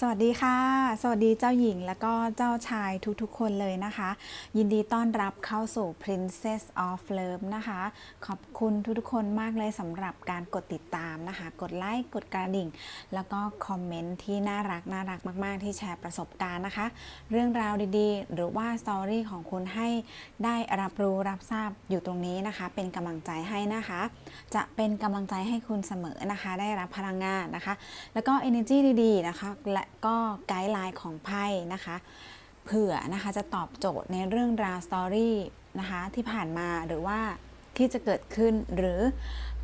สวัสดีค่ะ สวัสดีเจ้าหญิงและก็เจ้าชายทุกๆ คนเลยนะคะ ยินดีต้อนรับเข้าสู่ Princess of Love นะคะ ขอบคุณทุกๆ คนมากเลยสำหรับการกดติดตามนะคะ กดไลค์กดกระดิ่ง แล้วก็คอมเมนต์ที่น่ารักน่ารักมาก ๆ ที่แชร์ประสบการณ์นะคะ เรื่องราวดีๆ หรือว่าสตอรี่ของคุณให้ได้รับรู้รับทราบอยู่ตรงนี้นะคะ เป็นกำลังใจให้นะคะ จะเป็นกำลังใจให้คุณเสมอนะคะ ได้รับพลังงานนะคะ แล้วก็ energy ดีๆนะคะและก็ไกด์ไลน์ของไพ่นะคะเผื่อนะคะจะตอบโจทย์ในเรื่องราวสตอรี่นะคะที่ผ่านมาหรือว่าที่จะเกิดขึ้นหรือ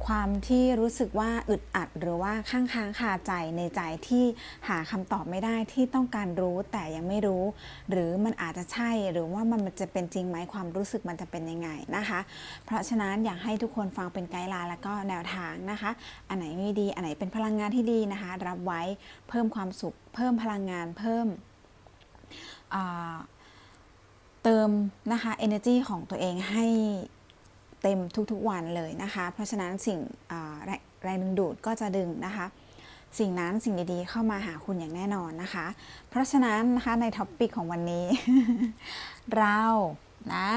ความที่รู้สึกว่าอึดอัดหรือว่าข้างค้างคาใจในใจที่หาคำตอบไม่ได้ที่ต้องการรู้แต่ยังไม่รู้ หรือมันอาจจะใช่หรือว่ามันจะเป็นจริงไหมความรู้สึกมันจะเป็นยังไงนะคะ เพราะฉะนั้นอยากให้ทุกคนฟังเป็นไกด์ไลน์แล้วก็แนวทางนะคะ อันไหนไม่ดีอันไหนเป็นพลังงานที่ดีนะคะ รับไว้เพิ่มความสุข เพิ่มพลังงานเพิ่มเติมนะคะ energy ของตัวเองให้ เต็มทุกๆวันเลยนะคะ เพราะฉะนั้นสิ่งแรงดึงดูดก็จะดึงนะคะ สิ่งนั้นสิ่งดีๆเข้ามาหาคุณอย่างแน่นอนนะคะ เพราะฉะนั้นนะคะในท็อปปิกของวันนี้ เรานะ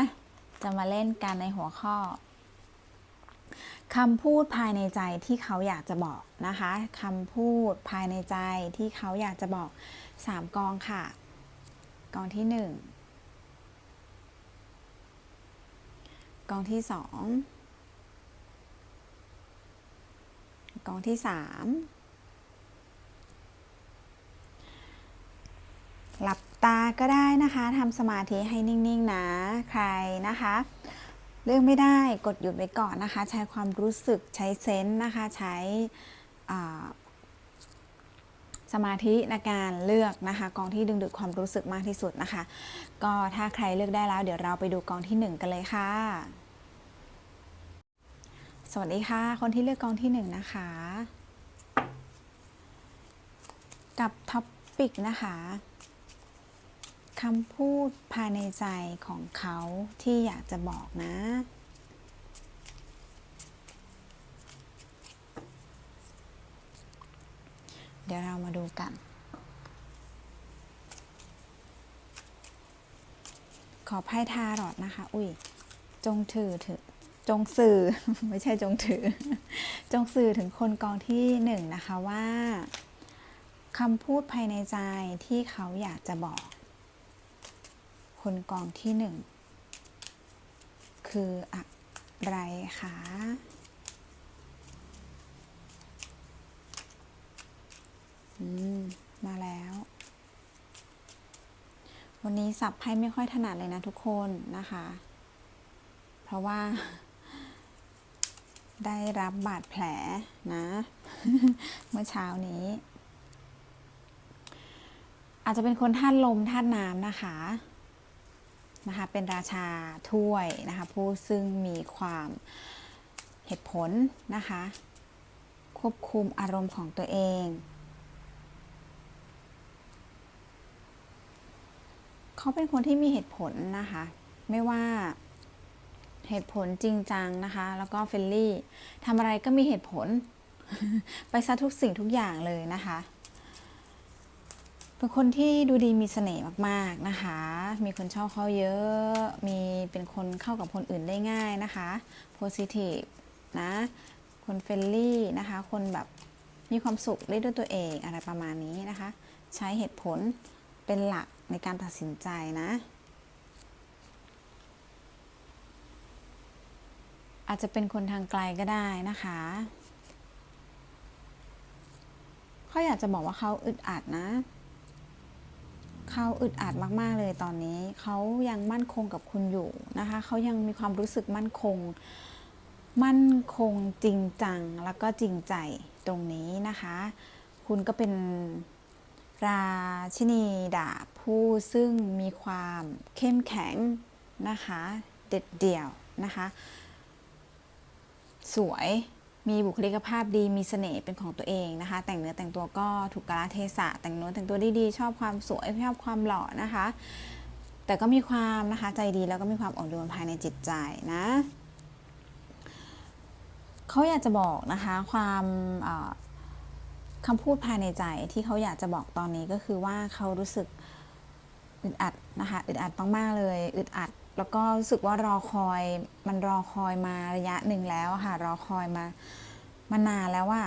จะมาเล่นกันในหัวข้อคำพูดภายในใจที่เขาอยากจะบอกนะคะคำพูดภายในใจที่เขาอยากจะบอก 3 กองค่ะ กองที่ 1 กองที่สองกองที่สามหลับตาก็ได้นะคะทำสมาธิให้นิ่งๆนะใครนะคะ เลือกไม่ได้กดหยุดไว้ก่อนนะคะ ใช้ความรู้สึกใช้เซนส์นะคะ ใช้ สมาธิในการเลือกนะคะ กองที่ดึงดูดความรู้สึกมากที่สุดนะคะ ก็ถ้าใครเลือกได้แล้ว เดี๋ยวเราไปดูกองที่หนึ่งกันเลยค่ะ สวัสดีค่ะ คนที่เลือกกองที่หนึ่งนะคะ กับท็อปปิกนะคะคำพูดภายในใจของเขาที่อยากจะบอกนะ เดี๋ยวเรามาดูกัน ขอไพ่ทารอดนะคะ อุ้ย จงถือถือจงสื่อ ไม่ใช่จงถือ จงสื่อถึงคนกองที่หนึ่งนะคะว่าคำพูดภายในใจที่เขาอยากจะบอก คนกองที่หนึ่งคืออะไรคะ อืม มาแล้ว วันนี้สับไพ่ไม่ค่อยถนัดเลยนะทุกคนนะคะ เพราะว่า ได้รับบาดแผลนะ เมื่อเช้านี้ อาจจะเป็นคนธาตุลมธาตุน้ำนะคะนะคะ เป็นราชาถ้วยนะคะ ผู้ซึ่งมีความเหตุผลนะคะ ควบคุมอารมณ์ของตัวเอง เขาเป็นคนที่มีเหตุผลนะคะ ไม่ว่าเหตุผลจริงจังนะคะ แล้วก็เฟรนลี่ทำอะไรก็มีเหตุผล ไปซะทุกสิ่งทุกอย่างเลยนะคะ เป็นคนที่ดูดีมีเสน่ห์มากๆนะคะ มีคนชอบเขาเยอะ มีเป็นคนเข้ากับคนอื่นได้ง่ายนะคะ positive นะ คนเฟรนลี่นะคะ คนแบบมีความสุขได้ด้วยตัวเองอะไรประมาณนี้นะคะ ใช้เหตุผลเป็นหลัก ในการตัดสินใจนะ อาจจะเป็นคนทางไกลก็ได้นะคะเขาอยากจะบอกว่าเขาอึดอัดนะเขาอึดอัดมาก ๆ เลยตอนนี้ เขายังมั่นคงกับคุณอยู่นะคะ เขายังมีความรู้สึกมั่นคง มั่นคงจริงจังแล้วก็จริงใจตรงนี้นะคะ คุณก็เป็น ราชินีดาบผู้ซึ่งมีความเข้มแข็งนะคะ เด็ดเดี่ยวนะคะ สวยมีบุคลิกภาพดีมีเสน่ห์เป็นของตัวเองนะคะ แต่งเนื้อแต่งตัวก็ถูกกาลเทศะ แต่งเนื้อแต่งตัวได้ดีชอบความสวยชอบความหล่อนะคะ แต่ก็มีความนะคะใจดีแล้วก็มีความอ่อนโยนภายในจิตใจนะเขาอยากจะบอกนะคะความ คำพูดภายในใจที่เขาอยากจะบอกตอนนี้ก็คือว่าเขารู้สึกอึดอัดนะคะอึดอัดมากๆเลยอึดอัด แล้วก็รู้สึกว่ารอคอยมันรอคอยมาระยะหนึ่งแล้วค่ะ รอคอยมามานานแล้วว่า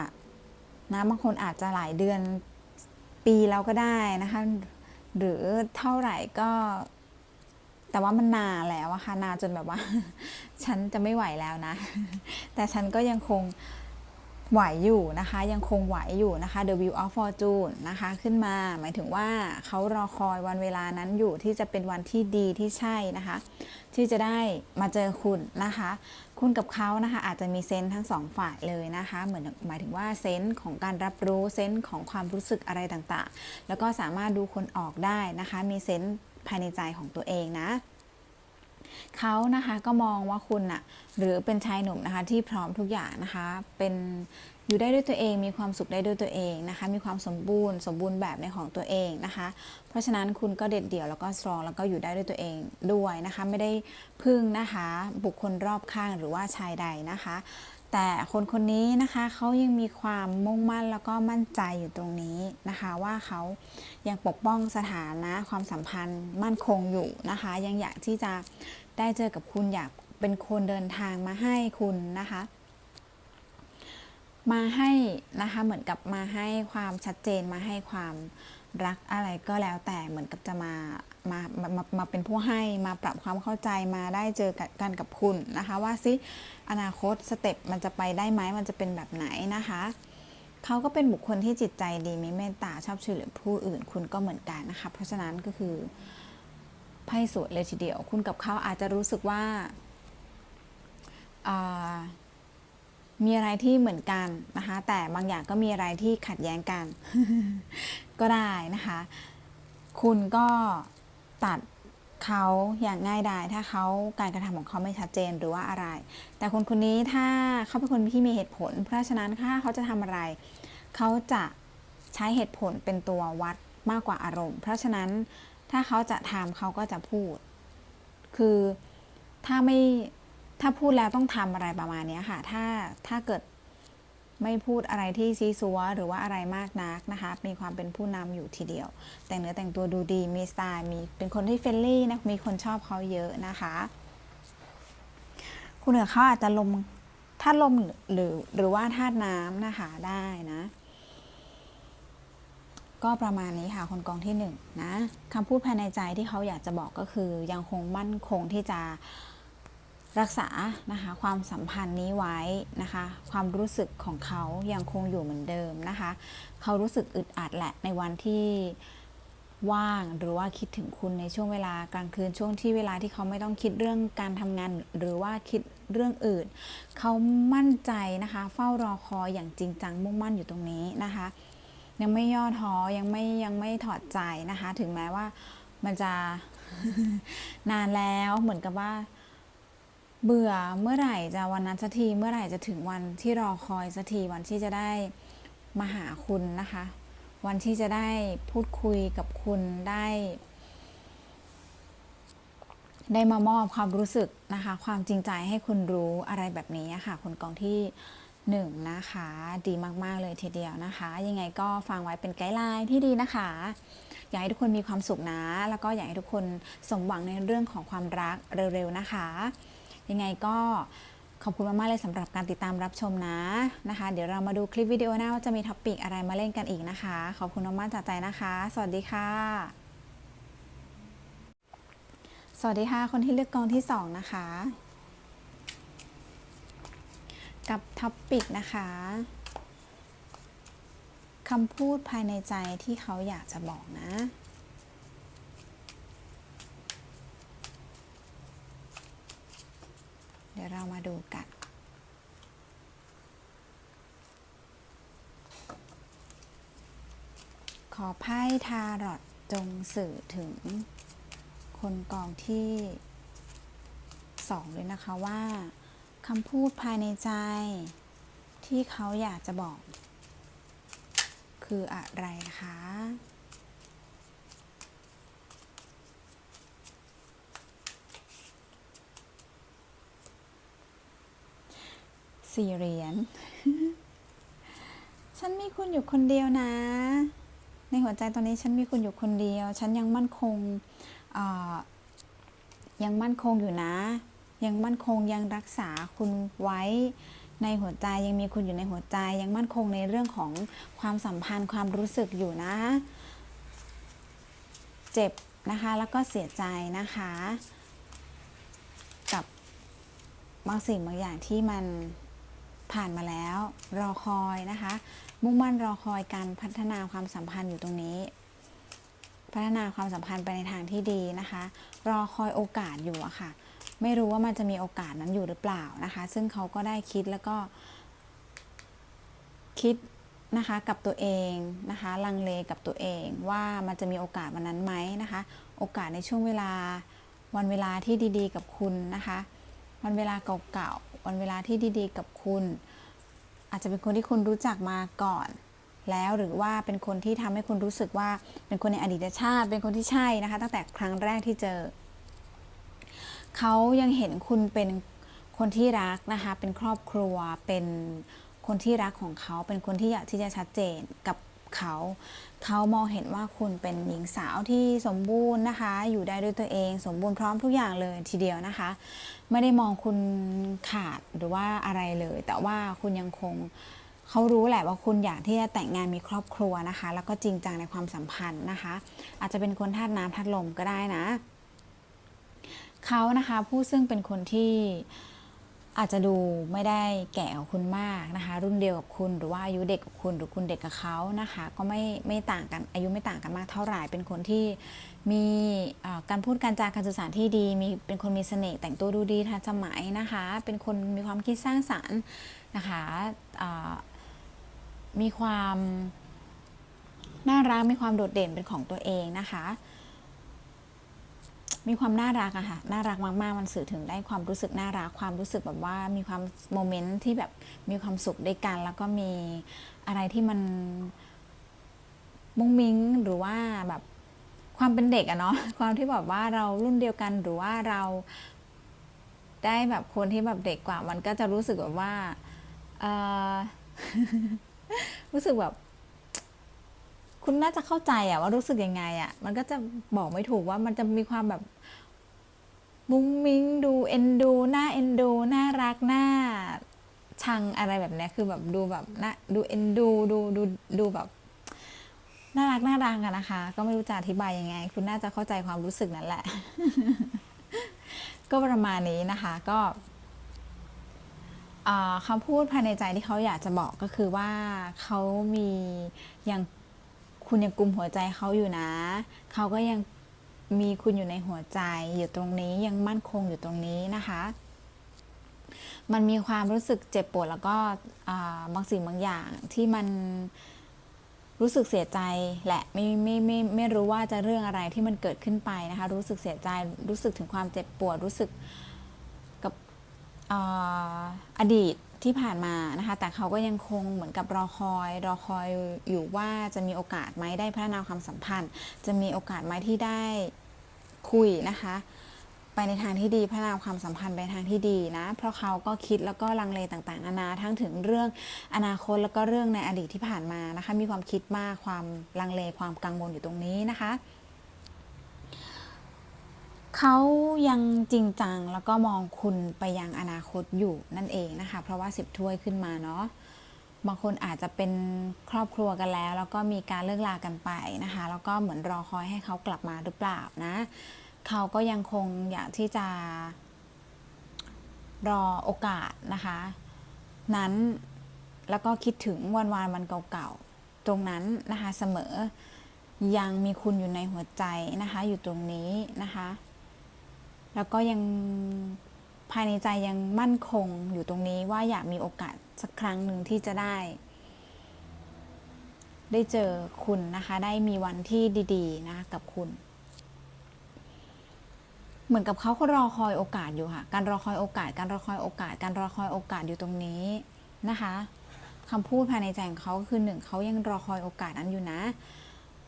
นะบางคนอาจจะหลายเดือนปีแล้วก็ได้นะคะ หรือเท่าไหร่ก็ แต่ว่ามันนานแล้วอะค่ะนานจนแบบว่า ฉันจะไม่ไหวแล้วนะ แต่ฉันก็ยังคง ไหวอยู่นะคะ ยังคงไหวอยู่นะคะ The Wheel of Fortune นะคะ ขึ้นมา หมายถึงว่าเขารอคอยวันเวลานั้นอยู่ที่จะเป็นวันที่ดีที่ใช่นะคะ ที่จะได้มาเจอคุณนะคะ คุณกับเขานะคะ อาจจะมีเซนทั้งสองฝ่ายเลยนะคะ เหมือนหมายถึงว่าเซนของการรับรู้เซนของความรู้สึกอะไรต่างๆ แล้วก็สามารถดูคนออกได้นะคะ มีเซนภายในใจของตัวเองนะ เขานะคะก็มองว่าคุณน่ะหรือเป็นชายหนุ่มนะคะที่พร้อมทุกอย่างนะคะเป็นอยู่ได้ด้วยตัวเอง มีความสุขได้ด้วยตัวเองนะคะ มีความสมบูรณ์ สมบูรณ์แบบในของตัวเองนะคะ เพราะฉะนั้นคุณก็เด็ดเดี่ยวแล้วก็สตรองแล้วก็อยู่ได้ด้วยตัวเองด้วยนะคะ ไม่ได้พึ่งนะคะ บุคคลรอบข้างหรือว่าชายใดนะคะ แต่คนคนนี้นะคะเขายังมีความมุ่งมั่นแล้วก็มั่นใจอยู่ตรงนี้นะคะ ว่าเขายังปกป้องสถานะความสัมพันธ์มั่นคงอยู่นะคะ ยังอยากที่จะ ได้เจอกับคุณอยากเป็นคนเดินทางมาให้คุณนะคะ มาให้นะคะเหมือนกับมาให้ความชัดเจนมาให้ความรักอะไรก็แล้วแต่เหมือนกับจะมามามามามาเป็นผู้ให้มาปรับความเข้าใจมาได้เจอกันกับคุณนะคะ ว่าซิอนาคตสเต็ปมันจะไปได้ไหมมันจะเป็นแบบไหนนะคะเขาก็เป็นบุคคลที่จิตใจดีมีเมตตาชอบช่วยเหลือผู้อื่น คุณก็เหมือนกันนะคะ เพราะฉะนั้นก็คือ ไพ่สวยเลยทีเดียว คุณกับเขาอาจจะรู้สึกว่าามีอะไรที่เหมือนกันนะคะแต่บางอย่างก็มีอะไรที่ขัดแย้งกัน ก็ได้นะคะ คุณก็ตัดเขาอย่างง่ายดายถ้าเขาการกระทำของเขาไม่ชัดเจนหรือว่าอะไร แต่คนคนนี้ถ้าเขาเป็นคนที่มีเหตุผล เพราะฉะนั้นถ้าเขาจะทำอะไร เขาจะใช้เหตุผลเป็นตัววัดมากกว่าอารมณ์ เพราะฉะนั้น ถ้าเขาจะทำเขาก็จะพูด คือถ้าไม่ถ้าพูดแล้วต้องทำอะไรประมาณเนี้ยค่ะ ถ้าถ้าเกิดไม่พูดอะไรที่ซีซัวหรือว่าอะไรมากนักนะคะ มีความเป็นผู้นำอยู่ทีเดียว แต่งเนื้อแต่งตัวดูดีมีสไตล์มีเป็นคนที่เฟรนลี่นะมีคนชอบเขาเยอะนะคะ คุณเหนือเขาอาจจะลมธาตุลมหรือหรือว่าธาตุน้ำนะคะได้นะ ก็ประมาณนี้ค่ะคนกองที่หนึ่งนะคำพูดภายในใจที่เขาอยากจะบอกก็คือ ยังคงมั่นคงที่จะรักษานะคะความสัมพันธ์นี้ไว้นะคะ ความรู้สึกของเขายังคงอยู่เหมือนเดิมนะคะ เขารู้สึกอึดอัดแหละในวันที่ว่างหรือว่าคิดถึงคุณในช่วงเวลากลางคืนช่วงที่เวลาที่เขาไม่ต้องคิดเรื่องการทำงาน หรือว่าคิดเรื่องอื่น เขามั่นใจนะคะ เฝ้ารอคอยอย่างจริงจังมุ่งมั่นอยู่ตรงนี้นะคะ ยังไม่ย่อท้อยังไม่ยังไม่ถอดใจนะคะ ถึงแม้ว่ามันจะนานแล้วเหมือนกับว่า เบื่อเมื่อไหร่จะวันนั้นสักทีเมื่อไหร่จะถึงวันที่รอคอยสักทีวันที่จะได้มาหาคุณนะคะ วันที่จะได้พูดคุยกับคุณได้ ได้มามอบความรู้สึกนะคะ ความจริงใจให้คุณรู้อะไรแบบนี้ค่ะ คนกองที่ หนึ่งนะคะ ดีมาก ๆ เลยทีเดียวนะคะ ยังไงก็ฟังไว้เป็นไกด์ไลน์ที่ดีนะคะ อยากให้ทุกคนมีความสุขนะ แล้วก็อยากให้ทุกคนสมหวังในเรื่องของความรักเร็ว ๆ นะคะ ยังไงก็ขอบคุณมาก ๆ เลยสำหรับการติดตามรับชมนะนะคะ เดี๋ยวเรามาดูคลิปวิดีโอหน้าว่าจะมีท็อปปิกอะไรมาเล่นกันอีกนะคะ ขอบคุณมากๆจากใจนะคะ สวัสดีค่ะ สวัสดีค่ะ คนที่เลือกกองที่สองนะคะ กับท็อปปิกนะคะคำพูดภายในใจที่เขาอยากจะบอกนะ เดี๋ยวเรามาดูกันขอไพ่ทารอตจงสื่อถึงคนกองที่สองเลยนะคะว่า คำพูดภายในใจ ที่เขาอยากจะบอก คืออะไรคะ สี่เหรียญ ฉันมีคุณอยู่คนเดียวนะ ในหัวใจตอนนี้ฉันมีคุณอยู่คนเดียว ฉันยังมั่นคงยังมั่นคงอยู่นะ ยังมั่นคงยังรักษาคุณไว้ในหัวใจยังมีคุณอยู่ในหัวใจ ยังมั่นคงในเรื่องของความสัมพันธ์ความรู้สึกอยู่นะ เจ็บนะคะแล้วก็เสียใจนะคะ กับบางสิ่งบางอย่างที่มันผ่านมาแล้วรอคอยนะคะ มุ่งมั่นรอคอยการพัฒนาความสัมพันธ์อยู่ตรงนี้ พัฒนาความสัมพันธ์ไปในทางที่ดีนะคะ รอคอยโอกาสอยู่อะค่ะ ไม่รู้ว่ามันจะมีโอกาสนั้นอยู่หรือเปล่านะคะ ซึ่งเขาก็ได้คิดแล้วก็ คิดนะคะกับตัวเองนะคะลังเลกับตัวเองว่ามันจะมีโอกาสวันนั้นไหมนะคะ โอกาสในช่วงเวลาวันเวลาที่ดีๆ กับคุณนะคะ วันเวลาเก่าๆวันเวลาที่ดีๆ กับคุณ อาจจะเป็นคนที่คุณรู้จักมาก่อน แล้วหรือว่าเป็นคนที่ทำให้คุณรู้สึกว่าเป็นคนในอดีตชาติ เป็นคนที่ใช่นะคะ ตั้งแต่ครั้งแรกที่เจอ เขายังเห็นคุณเป็นคนที่รักนะคะ เป็นครอบครัว เป็นคนที่รักของเขา เป็นคนที่อยากที่จะชัดเจนกับเขา เขามองเห็นว่าคุณเป็นหญิงสาวที่สมบูรณ์นะคะ อยู่ได้ด้วยตัวเอง สมบูรณ์พร้อมทุกอย่างเลยทีเดียวนะคะ ไม่ได้มองคุณขาดหรือว่าอะไรเลย แต่ว่าคุณยังคงเขารู้แหละว่าคุณอยากที่จะแต่งงานมีครอบครัวนะคะ แล้วก็จริงจังในความสัมพันธ์นะคะ อาจจะเป็นคนธาตุน้ำธาตุลมก็ได้นะ เขานะคะ ผู้ซึ่งเป็นคนที่อาจจะดูไม่ได้แก่กว่าคุณมากนะคะ รุ่นเดียวกับคุณหรือว่าอายุเด็กกับคุณหรือคุณเด็กกับเขานะคะ ก็ไม่ไม่ต่างกันอายุไม่ต่างกันมากเท่าไหร่เป็นคนที่มีการพูดการจาการสื่อสารที่ดี มีเป็นคนมีเสน่ห์แต่งตัวดูดีทันสมัยนะคะ เป็นคนมีความคิดสร้างสรรค์นะคะมีความน่ารักมีความโดดเด่นเป็นของตัวเองนะคะ มีความน่ารักอะค่ะ น่ารักมากๆ มันสื่อถึงได้ความรู้สึกน่ารัก ความรู้สึกแบบว่ามีความโมเมนต์ที่แบบมีความสุขด้วยกัน แล้วก็มีอะไรที่มันมุ้งมิ้งหรือว่าแบบความเป็นเด็กอะเนาะ ความที่แบบว่าเรารุ่นเดียวกันหรือว่าเราได้แบบคนที่แบบเด็กกว่า มันก็จะรู้สึกแบบว่า เออรู้สึกแบบ คุณน่าจะเข้าใจอะว่ารู้สึกยังไงอะมันก็จะบอกไม่ถูกว่ามันจะมีความแบบมุ้งมิ้งดูเอ็นดูน่าเอ็นดูน่ารักน่าชังอะไรแบบนี้คือแบบดูแบบน่าดูเอ็นดูดูดูดูแบบน่ารักน่ารังอะนะคะ ก็ไม่รู้จะอธิบายยังไง คุณน่าจะเข้าใจความรู้สึกนั้นแหละ ก็ประมาณนี้นะคะก็คำพูดภายในใจที่เขาอยากจะบอกก็คือว่าเขามียัง คุณยังกลุ่มหัวใจเขาอยู่นะ เขาก็ยังมีคุณอยู่ในหัวใจอยู่ตรงนี้ยังมั่นคงอยู่ตรงนี้นะคะ มันมีความรู้สึกเจ็บปวดแล้วก็บางสิ่งบางอย่างที่มันรู้สึกเสียใจแหละไม่ไม่ไม่ไม่รู้ว่าจะเรื่องอะไรที่มันเกิดขึ้นไปนะคะ รู้สึกเสียใจรู้สึกถึงความเจ็บปวดรู้สึกกับอออดีต ที่ผ่านมานะคะ แต่เขาก็ยังคงเหมือนกับรอคอย รอคอยอยู่ว่าจะมีโอกาสไหมได้พัฒนาความสัมพันธ์ จะมีโอกาสไหมที่ได้คุยนะคะ ไปในทางที่ดีพัฒนาความสัมพันธ์ไปทางที่ดีนะ เพราะเขาก็คิดแล้วก็ลังเลต่างๆนานาทั้งถึงเรื่องอนาคตแล้วก็เรื่องในอดีตที่ผ่านมานะคะ มีความคิดมากความลังเลความกังวลอยู่ตรงนี้นะคะ เขายังจริงจังแล้วก็มองคุณไปยังอนาคตอยู่นั่นเองนะคะ เพราะว่าสิบถ้วยขึ้นมาเนาะบางคนอาจจะเป็นครอบครัวกันแล้ว แล้วก็มีการเลิกลากันไปนะคะ แล้วก็เหมือนรอคอยให้เขากลับมาหรือเปล่านะ เขาก็ยังคงอยากที่จะรอโอกาสนะคะ นั้นแล้วก็คิดถึงวันวานวันเก่าๆ ตรงนั้นนะคะเสมอยังมีคุณอยู่ในหัวใจนะคะ อยู่ตรงนี้นะคะ แล้วก็ยังภายในใจยังมั่นคงอยู่ตรงนี้ว่าอยากมีโอกาสสักครั้งหนึ่งที่จะได้ ได้เจอคุณนะคะ ได้มีวันที่ดีๆนะกับคุณ เหมือนกับเขาก็รอคอยโอกาสอยู่ค่ะ การรอคอยโอกาส การรอคอยโอกาส การรอคอยโอกาสอยู่ตรงนี้นะคะคำพูดภายในใจของเขาคือหนึ่งเขายังรอคอยโอกาสนั้นอยู่นะ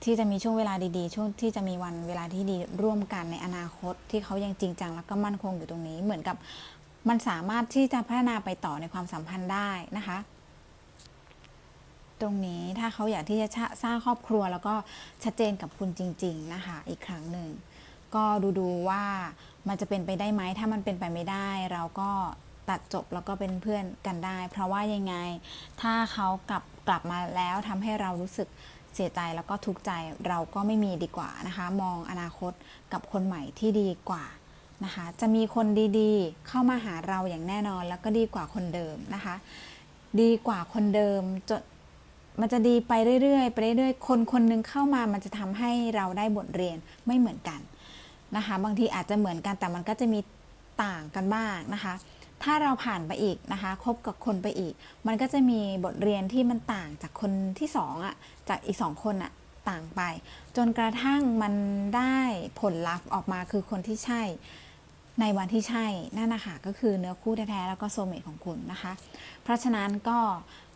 ที่จะมีช่วงเวลาดีๆ ช่วงที่จะมีวันเวลาที่ดีร่วมกันในอนาคต ที่เขายังจริงจังแล้วก็มั่นคงอยู่ตรงนี้ เหมือนกับมันสามารถที่จะพัฒนาไปต่อในความสัมพันธ์ได้นะคะ ตรงนี้ถ้าเขาอยากที่จะสร้างครอบครัว แล้วก็ชัดเจนกับคุณจริง ๆ นะคะ อีกครั้งหนึ่งก็ดูดูๆว่ามันจะเป็นไปได้ไหมถ้ามันเป็นไปไม่ได้ เราก็ตัดจบแล้วก็เป็นเพื่อนกันได้ เพราะว่ายังไง ถ้าเขากลับกลับมาแล้วทำให้เรารู้สึก เสียใจแล้วก็ทุกข์ใจเราก็ไม่มีดีกว่านะคะ มองอนาคตกับคนใหม่ที่ดีกว่านะคะ จะมีคนดีๆ เข้ามาหาเราอย่างแน่นอนแล้วก็ดีกว่าคนเดิมนะคะ ดีกว่าคนเดิมจนมันจะดีไปเรื่อยๆไปเรื่อยๆคนคนหนึงเข้ามามันจะทำให้เราได้บทเรียนไม่เหมือนกันนะคะ บางทีอาจจะเหมือนกันแต่มันก็จะมีต่างกันบ้างนะคะ ถ้าเราผ่านไปอีกนะคะคบกับคนไปอีก มันก็จะมีบทเรียนที่มันต่างจากคนที่สองอะจากอีกสองคนอะต่างไป จนกระทั่งมันได้ผลลัพธ์ออกมาคือคนที่ใช่ในวันที่ใช่นั่นนะคะก็คือเนื้อคู่แท้ๆแล้วก็โซเมตของคุณนะคะ เพราะฉะนั้นก็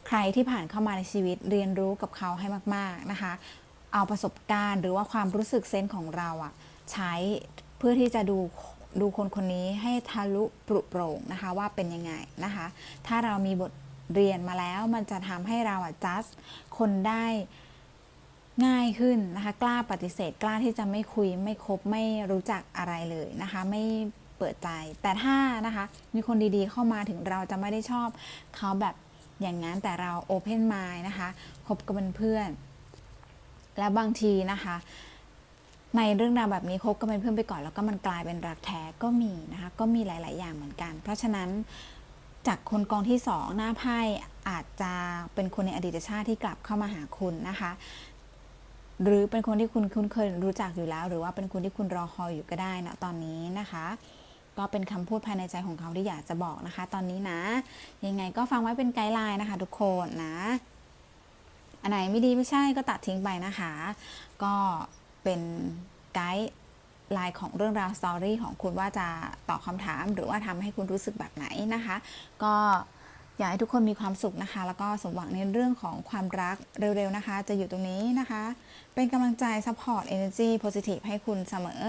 ใครที่ผ่านเข้ามาในชีวิตเรียนรู้กับเขาให้มากๆนะคะ เอาประสบการณ์หรือว่าความรู้สึกเซนส์ของเราอะใช้เพื่อที่จะดู ดูคนคนนี้ให้ทะลุปรุโปร่งนะคะว่าเป็นยังไงนะคะ ถ้าเรามีบทเรียนมาแล้วมันจะทำให้เราอะจัดคนได้ง่ายขึ้นนะคะ กล้าปฏิเสธกล้าที่จะไม่คุยไม่คบไม่รู้จักอะไรเลยนะคะ ไม่เปิดใจ แต่ถ้านะคะ มีคนดีๆเข้ามาถึงเราจะไม่ได้ชอบเขาแบบอย่างนั้นแต่เราโอเพนไมล์นะคะคบกับเพื่อน และบางทีนะคะ ในเรื่องราวแบบนี้คบกันเป็นเพื่อนไปก่อน แล้วก็มันกลายเป็นรักแท้ก็มีนะคะก็มีหลาย ๆ อย่างเหมือนกัน เพราะฉะนั้นจากคนกองที่สองหน้าไพ่อาจจะเป็นคนในอดีตชาติที่กลับเข้ามาหาคุณนะคะ หรือเป็นคนที่คุณคุ้นเคยรู้จักอยู่แล้ว หรือว่าเป็นคนที่คุณรอคอยอยู่ก็ได้นะตอนนี้นะคะ ก็เป็นคำพูดภายในใจของเขาที่อยากจะบอกนะคะ ตอนนี้นะ ยังไงก็ฟังไว้เป็นไกด์ไลน์นะคะ ทุกคนนะ อันไหนไม่ดีไม่ใช่ก็ตัดทิ้งไปนะคะ ก็ เป็นไกด์ไลน์ของเรื่องราวสตอรี่ของคุณว่าจะตอบคำถาม หรือว่าทำให้คุณรู้สึกแบบไหนนะคะ ก็อยากให้ทุกคนมีความสุขนะคะ แล้วก็สมหวังในเรื่องของความรักเร็วๆนะคะ จะอยู่ตรงนี้นะคะ เป็นกำลังใจ support energy positive ให้คุณเสมอ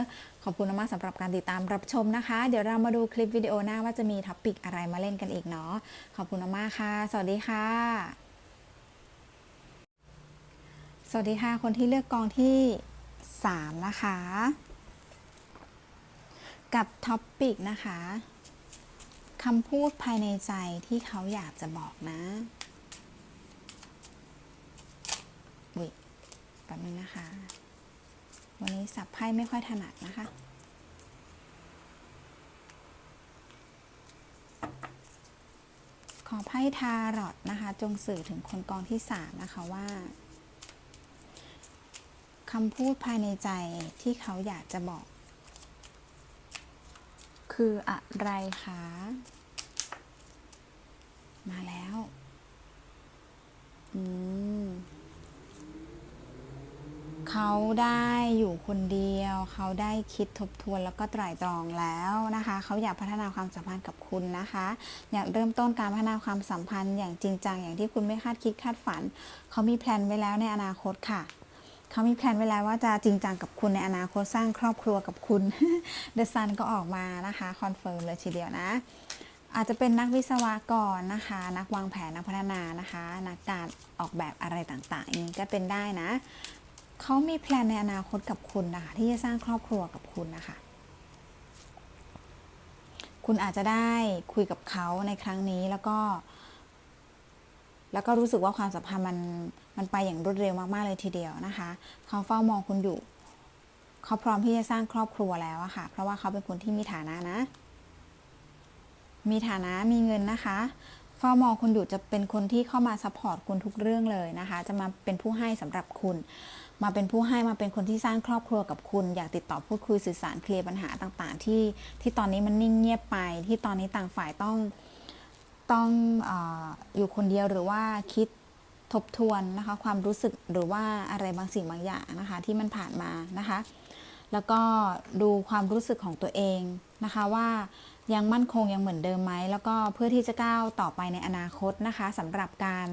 ขอบคุณมากสำหรับการติดตามรับชมนะคะ เดี๋ยวเรามาดูคลิปวิดีโอหน้าว่าจะมีท็อปิกอะไรมาเล่นกันอีกเนาะขอบคุณมากค่ะ สวัสดีค่ะ สวัสดีค่ะ คนที่เลือกกองที่ 3 นะคะ กับท็อปปิกนะคะคำพูดภายในใจที่เขาอยากจะบอกนะวิแป๊บนึงนะคะ วันนี้สับไพ่ไม่ค่อยถนัดนะคะขอไพ่ทารอตนะคะ จงสื่อถึงคนกองที่ 3 นะคะว่า คำพูดภายในใจที่เขาอยากจะบอก คืออะไรคะ มาแล้ว อืม เขาได้อยู่คนเดียว เขาได้คิดทบทวนแล้วก็ไตร่ตรองแล้วนะคะ เขาอยากพัฒนาความสัมพันธ์กับคุณนะคะ อยากเริ่มต้นการพัฒนาความสัมพันธ์อย่างจริงจังอย่างที่คุณไม่คาดคิดคาดฝัน เขามีแพลนไว้แล้วในอนาคตค่ะ เขามีแพลนไว้แล้วว่าจะจริงจังกับคุณในอนาคตสร้างครอบครัวกับคุณเดอะซันก็ออกมานะคะคอนเฟิร์มเลยทีเดียวนะ อาจจะเป็นนักวิศวกรนะคะ นักวางแผนนักพัฒนานะคะ นักการออกแบบอะไรต่างๆอย่างนี้ก็เป็นได้นะเขามีแพลนในอนาคตกับคุณนะคะที่จะสร้างครอบครัวกับคุณนะคะคุณอาจจะได้คุยกับเขาในครั้งนี้แล้วก็ แล้วก็รู้สึกว่าความสัมพันธ์มันมันไปอย่างรวดเร็วมาก ๆ เลยทีเดียวนะคะ เขาเฝ้ามองคุณอยู่ เขาพร้อมที่จะสร้างครอบครัวแล้วอะค่ะ เพราะว่าเขาเป็นคนที่มีฐานะนะ มีฐานะมีเงินนะคะเฝ้ามองคุณอยู่จะเป็นคนที่เข้ามาซัพพอร์ตคุณทุกเรื่องเลยนะคะ จะมาเป็นผู้ให้สำหรับคุณ มาเป็นผู้ให้มาเป็นคนที่สร้างครอบครัวกับคุณ อยากติดต่อพูดคุยสื่อสารเคลียร์ปัญหาต่าง ๆ ที่ที่ตอนนี้มันนิ่งเงียบไป ที่ตอนนี้ต่างฝ่ายต้อง ต้องออยู่คนเดียวหรือว่าคิดทบทวนนะคะความรู้สึกหรือว่าอะไรบางสิ่งบางอย่างนะคะที่มันผ่านมานะคะ แล้วก็ดูความรู้สึกของตัวเองนะคะว่ายังมั่นคงยังเหมือนเดิมไหมแล้วก็เพื่อที่จะก้าวต่อไปในอนาคตนะคะสำหรับการ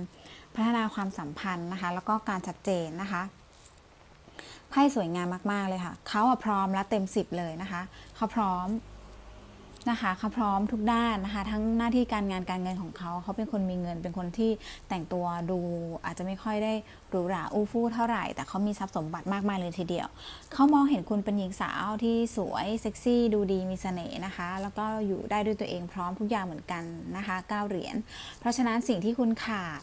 พัฒนาความสัมพันธ์นะคะแล้วก็การชัดเจนนะคะไพ่สวยงามมาก ๆ เลยค่ะ เขาพร้อมและเต็มสิบเลยนะคะ เขาพร้อม นะคะเขาพร้อมทุกด้านนะคะ ทั้งหน้าที่การงานการเงินของเขา เขาเป็นคนมีเงิน เป็นคนที่แต่งตัวดูอาจจะไม่ค่อยได้หรูหราอู้ฟู่เท่าไหร่ แต่เขามีทรัพย์สมบัติมากมายเลยทีเดียว เขามองเห็นคุณเป็นหญิงสาวที่สวยเซ็กซี่ดูดีมีเสน่ห์นะคะ แล้วก็อยู่ได้ด้วยตัวเองพร้อมทุกอย่างเหมือนกันนะคะก้าเหรียญ เพราะฉะนั้นสิ่งที่คุณขาด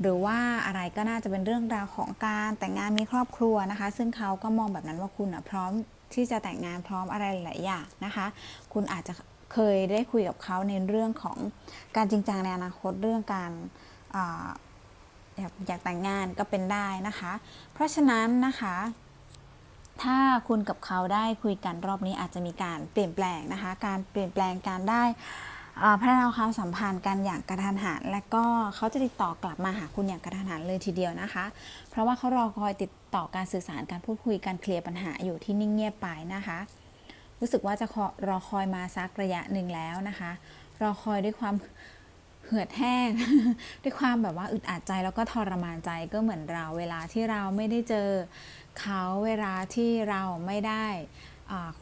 หรือว่าอะไรก็น่าจะเป็นเรื่องราวของการแต่งงานมีครอบครัวนะคะ ซึ่งเขาก็มองแบบนั้นว่าคุณอะพร้อม ที่จะแต่งงานพร้อมอะไรหลายอย่างนะคะ คุณอาจจะเคยได้คุยกับเขาในเรื่องของการจริงจังในอนาคตเรื่องการอยากอยากแต่งงานก็เป็นได้นะคะ เพราะฉะนั้นนะคะ ถ้าคุณกับเขาได้คุยกันรอบนี้อาจจะมีการเปลี่ยนแปลงนะคะ การเปลี่ยนแปลงการได้ พัฒนาความสัมพันธ์กันอย่างกระทันหันและก็เขาจะติดต่อกลับมาหาคุณอย่างกระทันหันเลยทีเดียวนะคะ เพราะว่าเขารอคอยติดต่อการสื่อสารการพูดคุยการเคลียร์ปัญหาอยู่ที่นิ่งเงียบไปนะคะ รู้สึกว่าจะรอคอยมาสักระยะหนึ่งแล้วนะคะ รอคอยด้วยความเหือดแห้ง ด้วยความแบบว่าอึดอัดใจแล้วก็ทรมานใจก็เหมือนเรา เวลาที่เราไม่ได้เจอเขาเวลาที่เราไม่ได้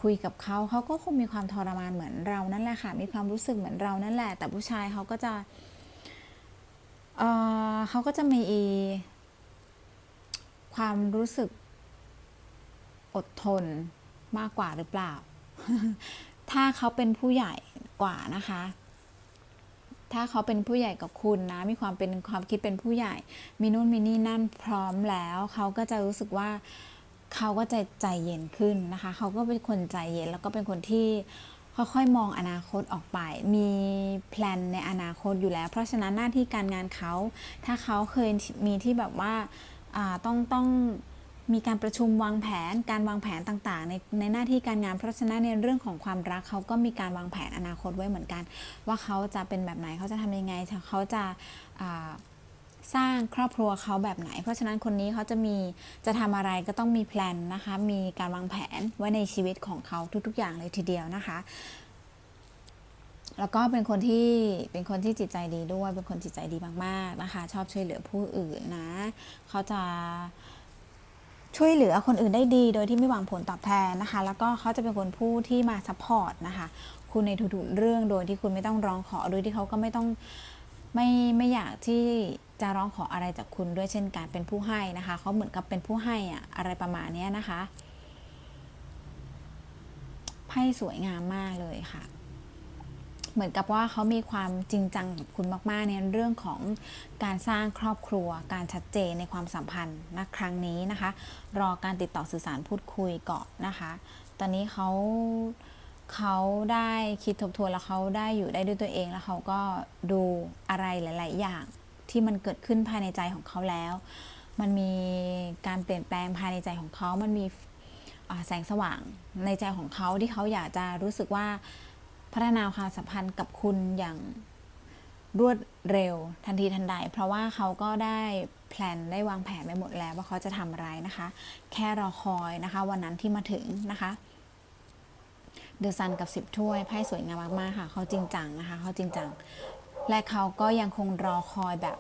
คุยกับเขาเขาก็คงมีความทรมานเหมือนเรานั่นแหละค่ะ มีความรู้สึกเหมือนเรานั่นแหละ แต่ผู้ชายเขาก็จะเเขาก็จะมีความรู้สึกอดทนมากกว่าหรือเปล่า ถ้าเขาเป็นผู้ใหญ่กว่านะคะ ถ้าเขาเป็นผู้ใหญ่กับคุณนะ มีความเป็นความคิดเป็นผู้ใหญ่ มีนู่นมีนี่นั่นพร้อมแล้ว เขาก็จะรู้สึกว่า เขาก็จะใจเย็นขึ้นนะคะ เขาก็เป็นคนใจเย็นแล้วก็เป็นคนที่ค่อยๆมองอนาคตออกไป มีแพลนในอนาคตอยู่แล้ว เพราะฉะนั้นหน้าที่การงานเขา ถ้าเขาเคยมีที่แบบว่าต้องต้องมีการประชุมวางแผน การวางแผนต่างๆ ในในหน้าที่การงาน เพราะฉะนั้นในเรื่องของความรักเขาก็มีการวางแผนอนาคตไว้เหมือนกัน ว่าเขาจะเป็นแบบไหนเขาจะทำยังไงเขาจะ สร้างครอบครัวเขาแบบไหน เพราะฉะนั้นคนนี้เขาจะมีจะทำอะไรก็ต้องมีแพลนนะคะ มีการวางแผนไว้ในชีวิตของเขาทุก ๆ อย่างเลยทีเดียวนะคะ แล้วก็เป็นคนที่เป็นคนที่จิตใจดีด้วย เป็นคนจิตใจดีมากๆนะคะ ชอบช่วยเหลือผู้อื่นนะเขาจะช่วยเหลือคนอื่นได้ดี โดยที่ไม่หวังผลตอบแทนนะคะ แล้วก็เขาจะเป็นคนผู้ที่มาซัพพอร์ตนะคะ คุณในทุกๆเรื่องโดยที่คุณไม่ต้องร้องขอโดยที่เขาก็ไม่ต้องไม่ไม่อยากที่ จะร้องขออะไรจากคุณด้วยเช่นกันเป็นผู้ให้นะคะเขาเหมือนกับเป็นผู้ให้อะอะไรประมาณนี้นะคะไพ่สวยงามมากเลยค่ะ เหมือนกับว่าเขามีความจริงจังกับคุณมากๆในเรื่องของการสร้างครอบครัว การชัดเจนในความสัมพันธ์นะครั้งนี้นะคะ รอการติดต่อสื่อสารพูดคุยก่อนนะคะ ตอนนี้เขาเขาได้คิดทบทวนแล้วเขาได้อยู่ได้ด้วยตัวเองแล้วเขาก็ดูอะไรหลาย ๆ อย่าง ที่มันเกิดขึ้นภายในใจของเขาแล้ว มันมีการเปลี่ยนแปลงภายในใจของเขา มันมีแสงสว่างในใจของเขาที่เขาอยากจะรู้สึกว่าพัฒนาความสัมพันธ์กับคุณอย่างรวดเร็วทันทีทันใด เพราะว่าเขาก็ได้แพลนได้วางแผนไปหมดแล้วว่าเขาจะทำอะไรนะคะ แค่รอคอยนะคะ วันนั้นที่มาถึงนะคะเดอะซันกับสิบถ้วยไพ่สวยงามมากๆค่ะ เขาจริงจังนะคะ เขาจริงจัง และเขาก็ยังคงรอคอยแบบ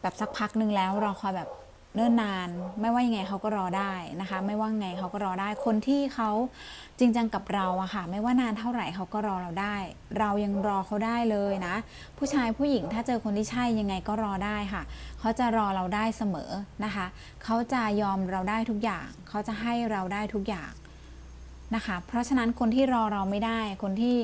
แบบสักพักหนึ่งแล้วรอคอยแบบเนิ่นนาน ไม่ว่ายังไงเขาก็รอได้นะคะ ไม่ว่าไงเขาก็รอได้คนที่เขาจริงจังกับเราอะค่ะ ไม่ว่านานเท่าไหร่เขาก็รอเราได้ เรายังรอเขาได้เลยนะ ผู้ชายผู้หญิงถ้าเจอคนที่ใช่ยังไงก็รอได้ค่ะ เขาจะรอเราได้เสมอนะคะ เขาจะยอมเราได้ทุกอย่าง เขาจะให้เราได้ทุกอย่างนะคะ เพราะฉะนั้นคนที่รอเราไม่ได้คนที่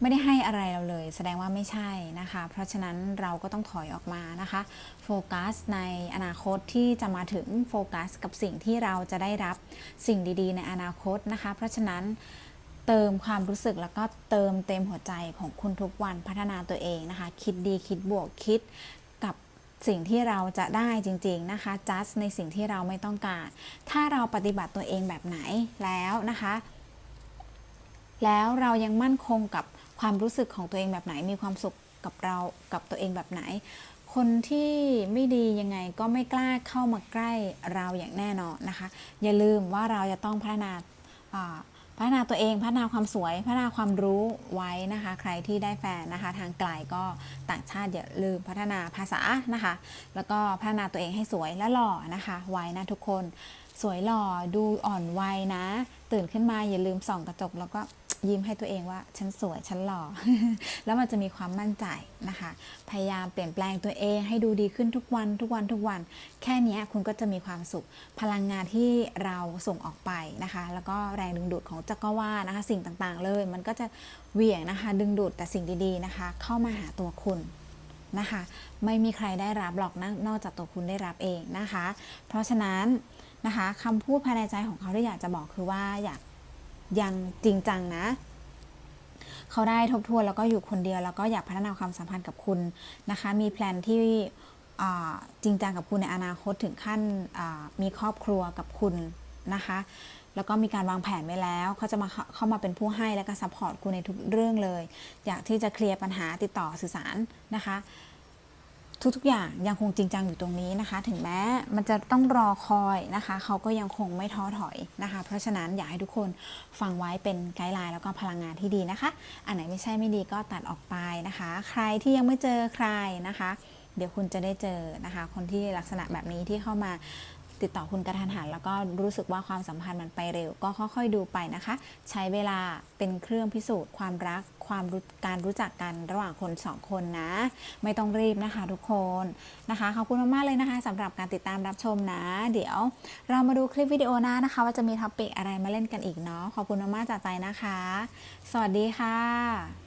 ไม่ได้ให้อะไรเราเลย แสดงว่าไม่ใช่นะคะ เพราะฉะนั้นเราก็ต้องถอยออกมานะคะโฟกัสในอนาคตที่จะมาถึงโฟกัสกับสิ่งที่เราจะได้รับสิ่งดีๆ ในอนาคตนะคะ เพราะฉะนั้นเติมความรู้สึกแล้วก็เติมเต็มหัวใจของคุณทุกวันพัฒนาตัวเองนะคะ คิดดีคิดบวกคิดกับสิ่งที่เราจะได้จริง ๆ นะคะ just ในสิ่งที่เราไม่ต้องการ ถ้าเราปฏิบัติตัวเองแบบไหนแล้วนะคะ แล้วเรายังมั่นคงกับ ความรู้สึกของตัวเองแบบไหน มีความสุขกับเรากับตัวเองแบบไหน คนที่ไม่ดียังไงก็ไม่กล้าเข้ามาใกล้เราอย่างแน่นอนนะคะ อย่าลืมว่าเราจะต้องพัฒนาพัฒนาตัวเองพัฒนาความสวย พัฒนาความรู้ไว้นะคะ ใครที่ได้แฟนนะคะ ทางไกลก็ต่างชาติอย่าลืมพัฒนาภาษานะคะ แล้วก็พัฒนาตัวเองให้สวยและหล่อนะคะไว้นะทุกคน สวยหล่อดูอ่อนวัยนะ ตื่นขึ้นมาอย่าลืมส่องกระจกแล้วก็ ยิ้มให้ตัวเองว่าฉันสวยฉันหล่อ แล้วมันจะมีความมั่นใจนะคะ พยายามเปลี่ยนแปลงตัวเองให้ดูดีขึ้นทุกวันทุกวันทุกวัน แค่นี้คุณก็จะมีความสุข พลังงานที่เราส่งออกไปนะคะ แล้วก็แรงดึงดูดของจักรวาลนะคะ สิ่งต่างๆ เลย มันก็จะเหวี่ยงนะคะ ดึงดูดแต่สิ่งดีๆนะคะ เข้ามาหาตัวคุณนะคะ ไม่มีใครได้รับหรอกนะนอกจากตัวคุณได้รับเองนะคะ เพราะฉะนั้นนะคะคำพูดภายในใจของเขาที่อยากจะบอกคือว่าอยาก ยังจริงจังนะ เขาได้ทบทวนแล้วก็อยู่คนเดียวแล้วก็อยากพัฒนาความสัมพันธ์กับคุณนะคะ มีแพลนที่จริงจังกับคุณในอนาคตถึงขั้นมีครอบครัวกับคุณนะคะ แล้วก็มีการวางแผนไว้แล้ว เขาจะมาเข้าเข้ามาเป็นผู้ให้และก็ซัพพอร์ตคุณในทุกเรื่องเลย อยากที่จะเคลียร์ปัญหาติดต่อสื่อสารนะคะ ทุกๆอย่างยังคงจริงจังอยู่ตรงนี้นะคะ ถึงแม้มันจะต้องรอคอยนะคะ เขาก็ยังคงไม่ท้อถอยนะคะ เพราะฉะนั้นอยากให้ทุกคนฟังไว้เป็นไกด์ไลน์แล้วก็พลังงานที่ดีนะคะ อันไหนไม่ใช่ไม่ดีก็ตัดออกไปนะคะ ใครที่ยังไม่เจอใครนะคะ เดี๋ยวคุณจะได้เจอนะคะ คนที่ลักษณะแบบนี้ที่เข้ามาติดต่อคุณกระทันหันแล้วก็รู้สึกว่าความสัมพันธ์มันไปเร็ว ก็ค่อยๆดูไปนะคะ ใช้เวลาเป็นเครื่องพิสูจน์ความรัก ความรู้การรู้จักกันระหว่างคนสองคนนะ ไม่ต้องรีบนะคะทุกคนนะคะขอบคุณมากๆเลยนะคะสำหรับการติดตามรับชมนะ เดี๋ยวเรามาดูคลิปวิดีโอหน้านะคะ ว่าจะมีท็อปิกอะไรมาเล่นกันอีกเนาะขอบคุณมากๆจากใจนะคะ สวัสดีค่ะ